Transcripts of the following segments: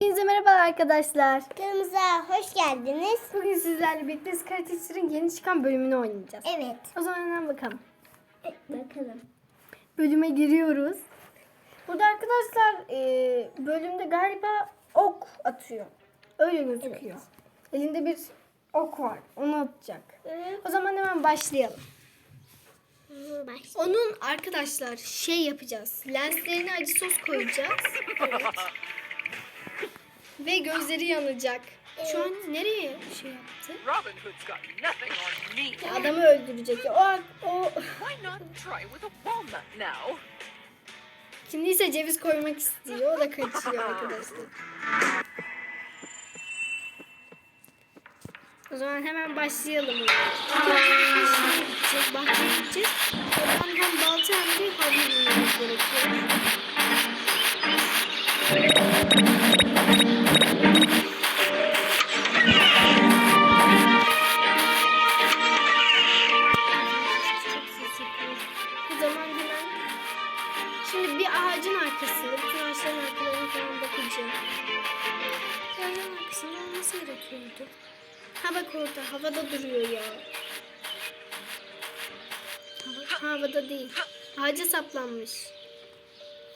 Hepinize merhaba arkadaşlar. Kanalımıza hoş geldiniz. Bugün sizlerle birlikte Scarlet yeni çıkan bölümünü oynayacağız. Evet. O zaman hemen bakalım. Bakalım. Bölüme giriyoruz. Burada arkadaşlar e, bölümde galiba ok atıyor. Öyle gözüküyor. Elinde bir ok var. Onu atacak. O zaman hemen başlayalım. Baş. Onun arkadaşlar şey yapacağız. Lenslerine acı sos koyacağız. Evet. Ve gözleri yanacak. Şu an nereye şey yaptı? Ya adamı öldürecek. ya. O, o ise ceviz koymak istiyor. O da kaçıyor arkadaşlar. O zaman hemen başlayalım. Bahçeye gideceğiz. Bahçeye gideceğiz. Oradan hem balta hem de havlu bulmamız gerekiyor. Şimdi bir ağacın arkasında, bütün ağaçların arkalarına falan bakacağım. Ağacın arkasında olması gerekiyordu. Ha bak orada, havada duruyor ya. Hava, havada değil. Ağaca saplanmış.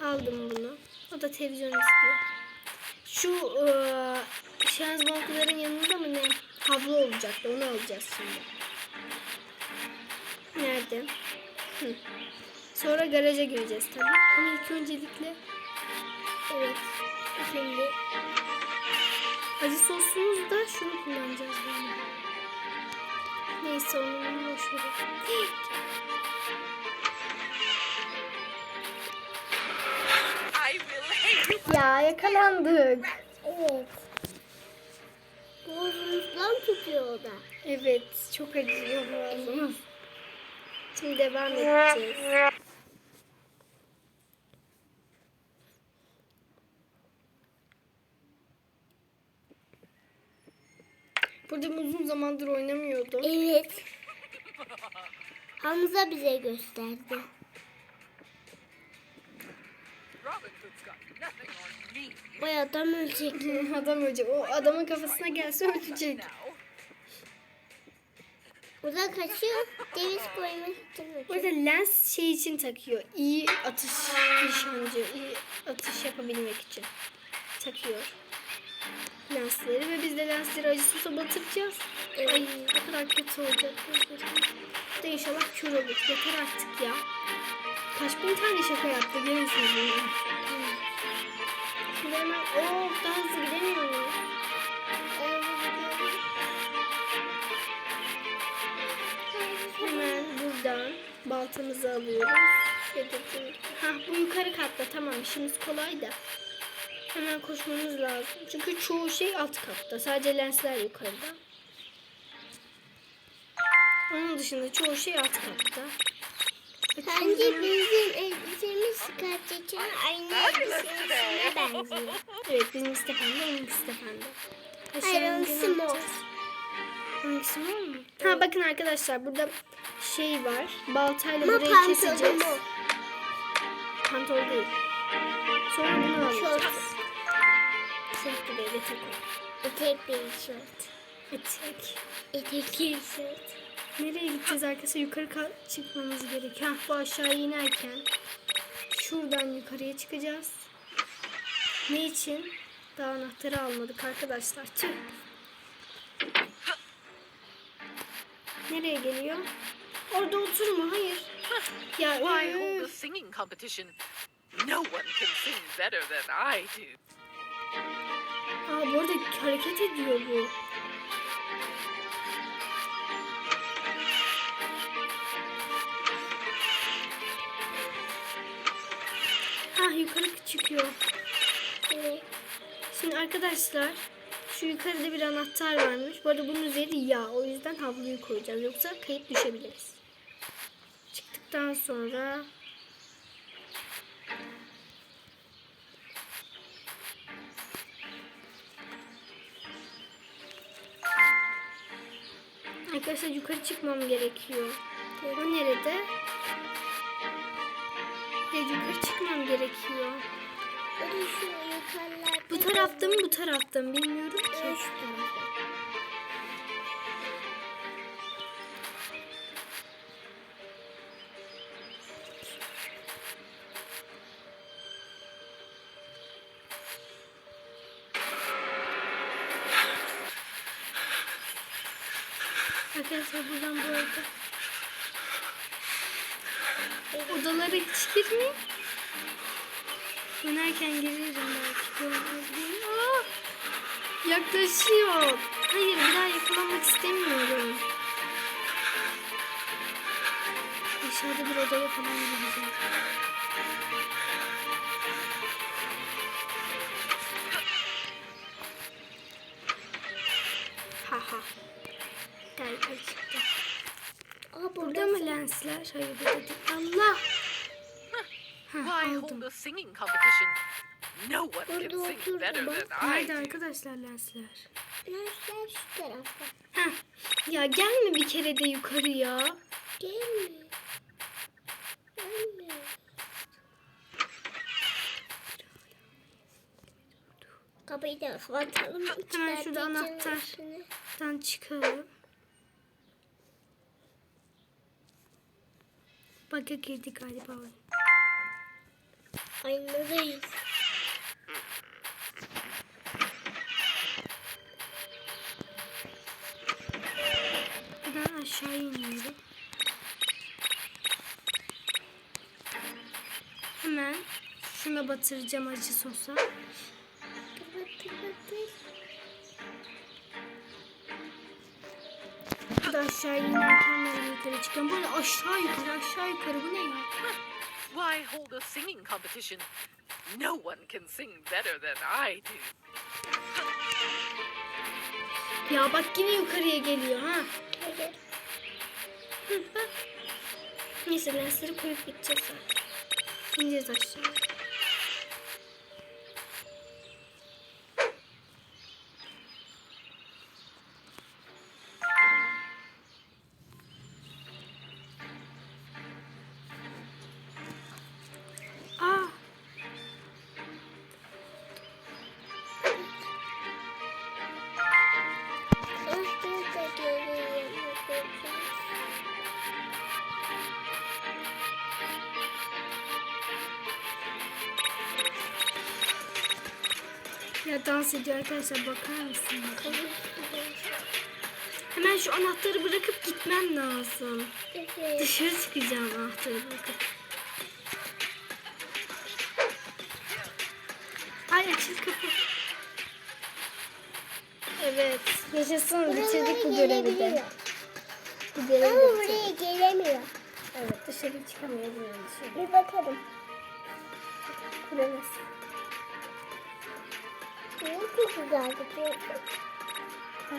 Aldım bunu. O da televizyon istiyor. Şu eee şans bankların yanında mı ne? Havlu olacaktı, onu alacağız şimdi. Nerede? Hı. Sonra garaja gireceğiz tabii. Ama ilk öncelikle evet şimdi acı sosumuz da şunu kullanacağız galiba. Neyse onu boş verin. Ya yakalandık. Evet. Boğazımızdan tutuyor o da. Evet çok acıyor boğazımız. Şimdi devam edeceğiz. Burada uzun zamandır oynamıyordum. Evet. Hamza bize gösterdi. O adam ölecek. Adam ölecek. O adamın kafasına gelse ölecek. Da kaçıyor. Ceviz koymak için kaçıyor. Burada lens şey için takıyor. İyi atış nişancı, iyi atış yapabilmek için takıyor. Lensleri ve biz de lensleri acı sosa batıracağız. Ay ne kadar kötü olacak. Bu da inşallah kör olur. Yeter artık ya. Kaç bin tane şaka yaptı. Gelin siz hemen oh daha hızlı gidemiyor muyum? Hemen buradan baltamızı alıyoruz. Ha bu yukarı katta tamam işimiz kolay da. Hemen koşmamız lazım. Çünkü çoğu şey alt katta. Sadece lensler yukarıda. Onun dışında çoğu şey alt katta. Bence bizim elbisemiz Scarlett'in aynı elbisesine benziyor. Evet bizim Stefan'da onun Stefan'da. Hayır onunki mor. Hangisi mor mu? Ha bakın arkadaşlar burada şey var. Baltayla Ama burayı pantolonu keseceğiz. mor. Pantol değil. Sonra bunu alacağız. Şort. Değil etek o. Etek bir şort. Etek. Etekli şort. Nereye gideceğiz arkadaşlar? Yukarı ka- çıkmamız gerekiyor. Bu aşağı inerken şuradan yukarıya çıkacağız. Ne için? Daha anahtarı almadık arkadaşlar. Tüh. Nereye geliyor? Orada oturma. Hayır. Ya why hold üf. singing competition? No one can sing better than I do. Aa, bu arada hareket ediyor bu. Yukarı çıkıyor. Evet. Şimdi arkadaşlar şu yukarıda bir anahtar varmış. Bu arada bunun üzeri yağ. O yüzden havluyu koyacağız. Yoksa kayıp düşebiliriz. Çıktıktan sonra Arkadaşlar yukarı çıkmam gerekiyor. O nerede? Yukarı çıkmam gerekiyor. Bu tarafta mı bu tarafta mı bilmiyorum ki. Tarafta. Arkadaşlar buradan bu arada. Odalara hiç girmeyin. Dönerken girerim belki. Yaklaşıyor. Hayır bir daha yakalanmak istemiyorum. Aşağıda bir odaya falan gireceğim. Ha ha. Galiba çıktı. Aa Burada mı lensler? Hayır burada değil. Allah! Why Ha, hold aldım. a singing competition? No one can sing better bak. than I Nerede do. arkadaşlar lensler? Lensler şu tarafta. Heh. Ya gelme bir kere de yukarıya. Gelmiyor. Gelmiyor. Kapıyı da kapatalım. Hemen şurada anahtar. üstüne. Buradan çıkalım. Bug'a girdi galiba. oyun. Aynadayız. Buradan aşağı iniyorum. Hemen şuna batıracağım acı sosa. Kapat kapat. Aşağı inerken ben yukarı çıkıyorum. Böyle aşağı yukarı aşağı yukarı bu ne ya? Why hold a singing competition? No one can sing better than I do. Ya bak yine yukarıya geliyor ha. Bak. Neyse lensleri koyup gideceğiz zaten. İneceğiz aşağı. Ya dans ediyor arkadaşlar bakar mısınız? Hemen şu anahtarı bırakıp gitmem lazım. Evet. Dışarı çıkacağım anahtarı bırakıp. Ay açıl kapı. Evet. Yaşasın. Bitirdik bu görevi de. Bu Ama görevi de buraya gelemiyor. Evet dışarı dışarı. Bir bakalım. Burası. Benim çok güzel gidiyor. Ha?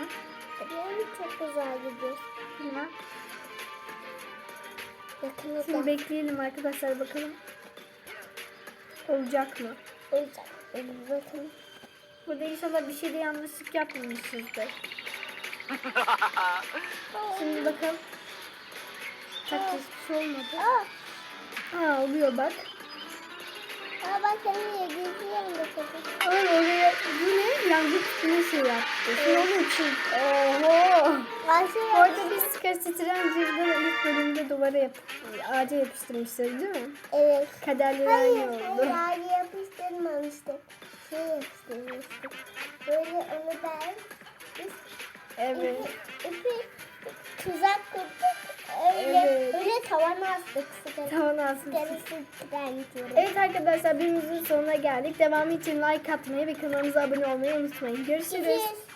Benim çok güzel gidiyor. Bilmem. Yakını Şimdi bekleyelim arkadaşlar bakalım. Olacak mı? olacak. Bakalım. Burada inşallah bir şeyde yanlışlık yapmamışızdır. Şimdi bakalım. Tak hiçbir şey olmadı. Aa oluyor bak. Aa bak nereye geziyorum da tabii. Ay oraya bu ne? Yangın tüpüne şey yaptı. Şimdi onun için. Oho. Orada bir skasitren cirden ilk bölümde duvara yap ağaca yapıştırmışlar değil mi? Evet. Kaderleri Hayır, aynı oldu. hayır yapıştırmamıştık. Şey yapıştırmıştık. Böyle onu ben biz Evet. ipi, ipi tuzak Tavana astık. Ben diyorum. Evet arkadaşlar birimizin sonuna geldik. Devamı için like atmayı ve kanalımıza abone olmayı unutmayın. Görüşürüz. Görüşürüz.